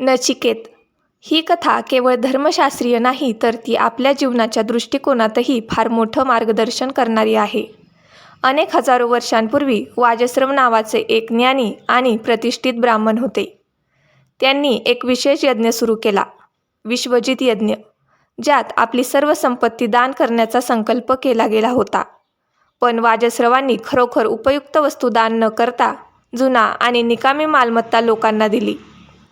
नचिकेत. ही कथा केवळ धर्मशास्त्रीय नाही तर ती आपल्या जीवनाच्या दृष्टिकोनातही फार मोठं मार्गदर्शन करणारी आहे. अनेक हजारो वर्षांपूर्वी वाजश्रम नावाचे एक ज्ञानी आणि प्रतिष्ठित ब्राह्मण होते. त्यांनी एक विशेष यज्ञ सुरू केला विश्वजित यज्ञ ज्यात आपली सर्व संपत्ती दान करण्याचा संकल्प केला गेला होता. पण वाजश्रवांनी खरोखर उपयुक्त वस्तू दान न करता जुना आणि निकामी मालमत्ता लोकांना दिली.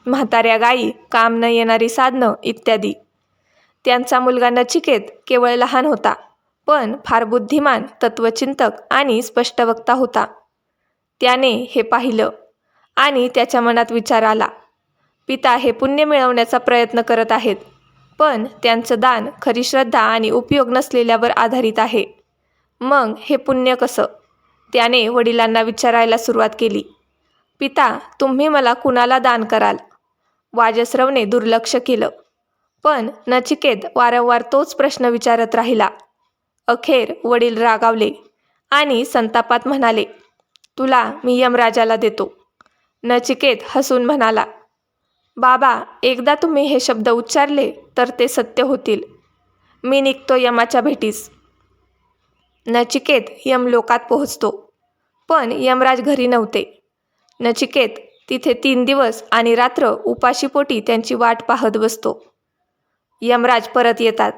म्हाताऱ्या गायी काम न येणारी साधनं इत्यादी. त्यांचा मुलगा नचिकेत केवळ लहान होता पण फार बुद्धिमान तत्वचिंतक आणि स्पष्टवक्ता होता. त्याने हे पाहिलं आणि त्याच्या मनात विचार आला. पिता हे पुण्य मिळवण्याचा प्रयत्न करत आहेत पण त्यांचं दान खरी श्रद्धा आणि उपयोग नसलेल्यावर आधारित आहे. मग हे पुण्य कसं? त्याने वडिलांना विचारायला सुरुवात केली. पिता तुम्ही मला कुणाला दान कराल? वाजसरावने दुर्लक्ष केलं. पण नचिकेत वारंवार तोच प्रश्न विचारत राहिला. अखेर वडील रागावले आणि संतापात म्हणाले तुला मी यमराजाला देतो. नचिकेत हसून म्हणाला बाबा एकदा तुम्ही हे शब्द उच्चारले तर ते सत्य होतील. मी निघतो यमाच्या भेटीस. नचिकेत यमलोकात पोहोचतो पण यमराज घरी नव्हते. नचिकेत तिथे तीन दिवस आणि रात्र उपाशीपोटी त्यांची वाट पाहत बसतो. यमराज परत येतात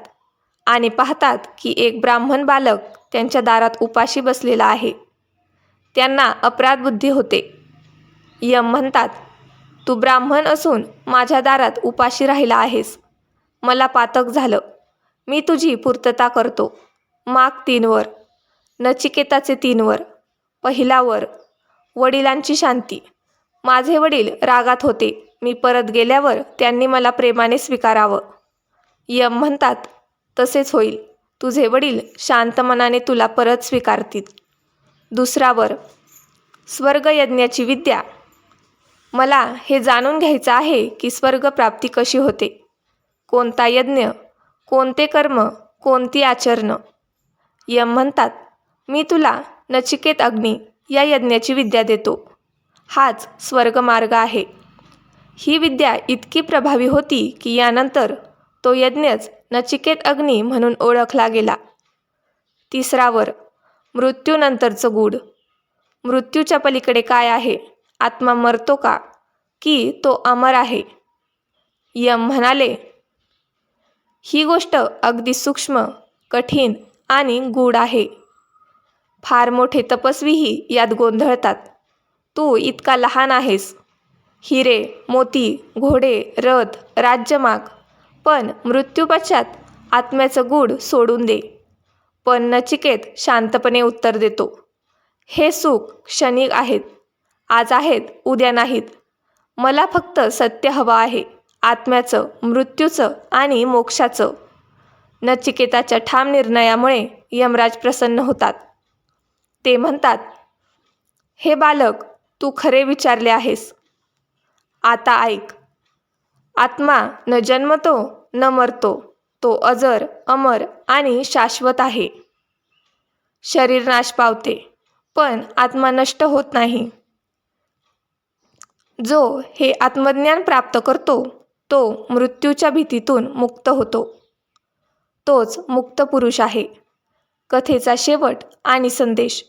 आणि पाहतात की एक ब्राह्मण बालक त्यांच्या दारात उपाशी बसलेला आहे. त्यांना अपराध बुद्धी होते. यम म्हणतात तू ब्राह्मण असून माझ्या दारात उपाशी राहिला आहेस. मला पातक झालं. मी तुझी पूर्तता करतो. माग तीनवर नचिकेताचे तीनवर पहिला वर वडिलांची शांती. माझे वडील रागात होते. मी परत गेल्यावर त्यांनी मला प्रेमाने स्वीकारावं. यम म्हणतात तसेच होईल. तुझे वडील शांत मनाने तुला परत स्वीकारतील. दुसरावर स्वर्गयज्ञाची विद्या. मला हे जाणून घ्यायचं आहे की स्वर्गप्राप्ती कशी होते. कोणता यज्ञ कोणते कर्म कोणती आचरणं? यम म्हणतात मी तुला नचिकेत अग्नी या यज्ञाची विद्या देतो. हाच स्वर्गमार्ग आहे. ही विद्या इतकी प्रभावी होती की यानंतर तो यज्ञच नचिकेत अग्नी म्हणून ओळखला गेला. तिसरावर मृत्यूनंतरचं गूढ. मृत्यूच्या पलीकडे काय आहे? आत्मा मरतो का? की तो अमर आहे? यम म्हणाले ही गोष्ट अगदी सूक्ष्म कठीण आणि गूढ आहे. फार मोठे तपस्वीही यात गोंधळतात. तू इतका लहान आहेस. हिरे मोती घोडे रथ राज्यमाग. पण मृत्यूपश्चात आत्म्याचं गूढ सोडून दे. पण नचिकेत शांतपणे उत्तर देतो. हे सुख क्षणिक आहेत. आज आहेत उद्या नाहीत. मला फक्त सत्य हवं आहे. आत्म्याचं मृत्यूचं आणि मोक्षाचं. नचिकेताच्या ठाम निर्णयामुळे यमराज प्रसन्न होतात. ते म्हणतात हे बालक तू खरे विचारले आहेस. आता ऐक. आत्मा न जन्मतो न मरतो तो अजर अमर आणि शाश्वत आहे. शरीर नाश पावते पण आत्मा नष्ट होत नाही. जो हे आत्मज्ञान प्राप्त करतो तो मृत्यूच्या भीतीतून मुक्त होतो. तोच मुक्त पुरुष आहे. कथेचा शेवट आणि संदेश.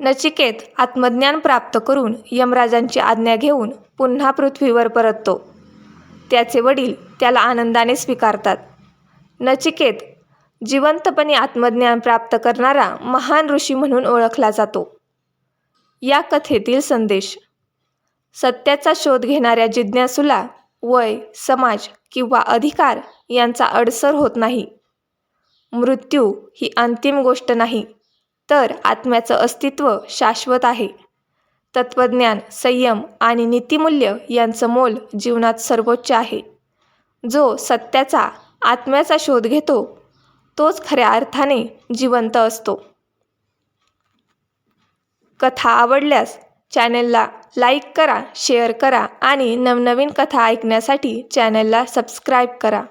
नचिकेत आत्मज्ञान प्राप्त करून यमराजांची आज्ञा घेऊन पुन्हा पृथ्वीवर परततो. त्याचे वडील त्याला आनंदाने स्वीकारतात. नचिकेत जिवंतपणे आत्मज्ञान प्राप्त करणारा महान ऋषी म्हणून ओळखला जातो. या कथेतील संदेश सत्याचा शोध घेणाऱ्या जिज्ञासूला वय समाज किंवा अधिकार यांचा अडसर होत नाही. मृत्यू ही अंतिम गोष्ट नाही. तर आत्म्याचं अस्तित्व शाश्वत आहे. तत्त्वज्ञान संयम आणि नीतिमूल्य यांचं मोल जीवनात सर्वोच्च आहे. जो सत्याचा आत्म्याचा शोध घेतो तोच खऱ्या अर्थाने जिवंत असतो. कथा आवडल्यास चॅनलला लाईक करा शेअर करा आणि नवनवीन कथा ऐकण्यासाठी चॅनलला सबस्क्राईब करा.